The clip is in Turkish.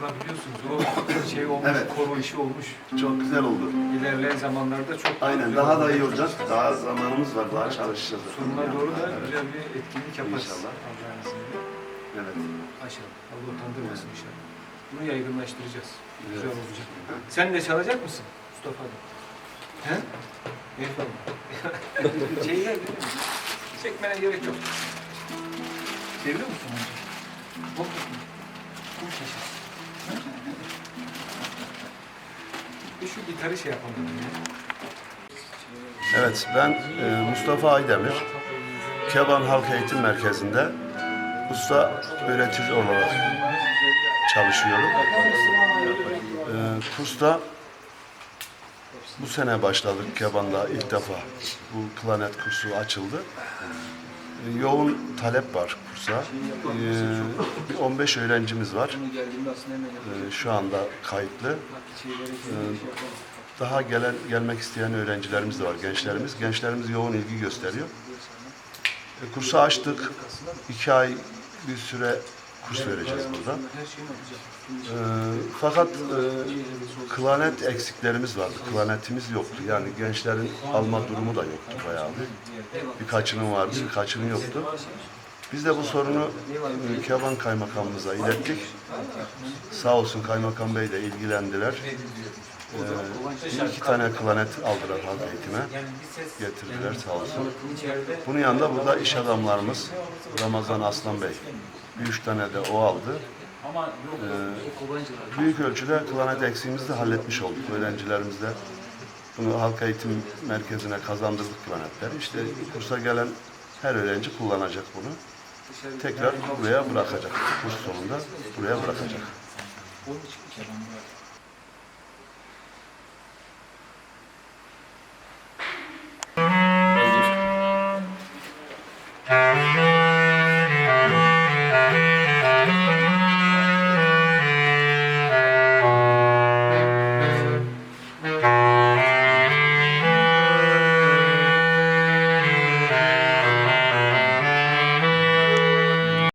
Kordoneli çalabiliyorsunuz. O şey olmuş, Evet. koro işi olmuş. Çok güzel oldu. İlerleyen zamanlarda çok Aynen güzel daha da iyi olacak. Daha zamanımız var. Daha çalışacağız. Sonuna doğru da Evet. güzel bir etkinlik yaparız. İnşallah. Allah'ın izniyle. Evet. Maşallah. Allah utandırmasın inşallah. Bunu yaygınlaştıracağız. Güzel Evet. olacak. Sen de çalacak mısın Mustafa abi? He? Şeyi gel değil mi? Çekmene gerek yok. Seviyor musun onu? Bok mu? Kum şaşası. Bir şu gitarı şey yapalım. ya. Evet, ben e, Mustafa Aydemir. Keban Halk Eğitim Merkezi'nde usta öğretici olarak çalışıyorum. E, kursta bu sene başladık Keban'da ilk defa. Bu klanet kursu açıldı. Yoğun talep var kursa. E, bir 15 öğrencimiz var. E, şu anda kayıtlı. E, daha gelen gelmek isteyen öğrencilerimiz de var, gençlerimiz. Gençlerimiz yoğun ilgi gösteriyor. E, kursu açtık. İki ay bir süre kurs vereceğiz burada. E, fakat e, klanet eksiklerimiz vardı. Klanetimiz yoktu. Yani gençlerin alma durumu da yoktu bayağı bir. Birkaçının vardı, birkaçının yoktu. Biz de bu sorunu e, Keban Kaymakamımıza ilettik. Sağ olsun Kaymakam Bey de ilgilendiler. Ee, iki tane klanet aldılar halk eğitime. Getirdiler sağ olsun. Bunun yanında burada iş adamlarımız Ramazan Aslan Bey. Bir üç tane de o aldı. Ee, büyük ölçüde klanet eksiğimizi de halletmiş olduk. Öğrencilerimiz de bunu halk eğitim merkezine kazandırdık klanetleri. İşte kursa gelen her öğrenci kullanacak bunu. Tekrar buraya bırakacak. Kurs sonunda buraya bırakacak.